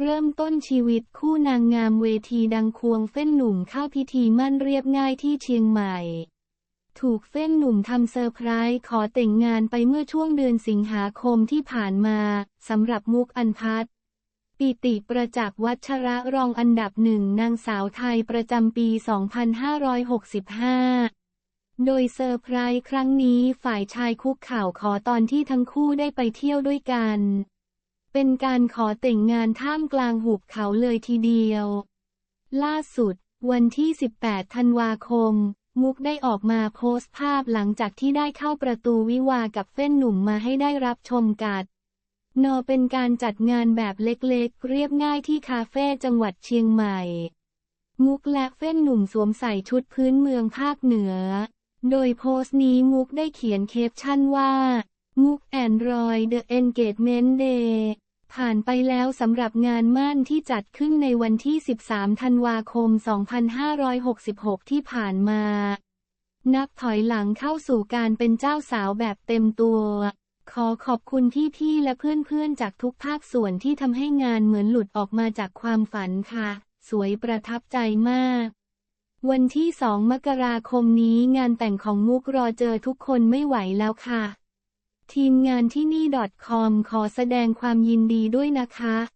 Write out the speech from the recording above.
เริ่มต้นชีวิตคู่นางงามเวทีดังควงเฟ้นหนุ่มเข้าพิธีมั่นเรียบง่ายที่เชียงใหม่ ถูกเฟ้นหนุ่มทำเซอร์ไพรส์ขอแต่งงานไปเมื่อช่วงเดือนสิงหาคมที่ผ่านมาสำหรับมุกอันพัฒปิติประจักษ์วัชระรองอันดับหนึ่งนางสาวไทยประจำปี 2565โดยเซอร์ไพรส์ครั้งนี้ฝ่ายชายคุกเข่าวขอตอนที่ทั้งคู่ได้ไปเที่ยวด้วยกัน เป็นการขอแต่งงานท่ามกลางหุบเขาเลยทีเดียว ล่าสุด วันที่ 18 ธันวาคม มุกได้ออกมาโพสต์ภาพหลังจากที่ได้เข้าประตูวิวากับเฟ้นหนุ่มมาให้ได้รับชมกัด นอเป็นการจัดงานแบบเล็กๆ เรียบง่ายที่คาเฟ่จังหวัดเชียงใหม่ มุกและเฟ้นหนุ่มสวมใส่ชุดพื้นเมืองภาคเหนือ โดยโพสต์นี้มุกได้เขียนเคปชั่นว่า มุกแอนดรอยเดอะเอนเกจเมนต์เดย์ ผ่านไปแล้วสำหรับงานมั่นที่จัดขึ้นในวันที่ 13 ธันวาคม 2566 ที่ผ่านมา นับถอยหลังเข้าสู่การเป็นเจ้าสาวแบบเต็มตัว ขอขอบคุณพี่ๆและเพื่อนๆ จากทุกภาคส่วนที่ทำให้งานเหมือนหลุดออกมาจากความฝันค่ะ สวยประทับใจมาก วันที่ 2 มกราคมนี้งานแต่งของมุกรอเจอทุกคนไม่ไหวแล้วค่ะ ทีมงานที่นี่ .com ขอแสดงความยินดีด้วยนะคะ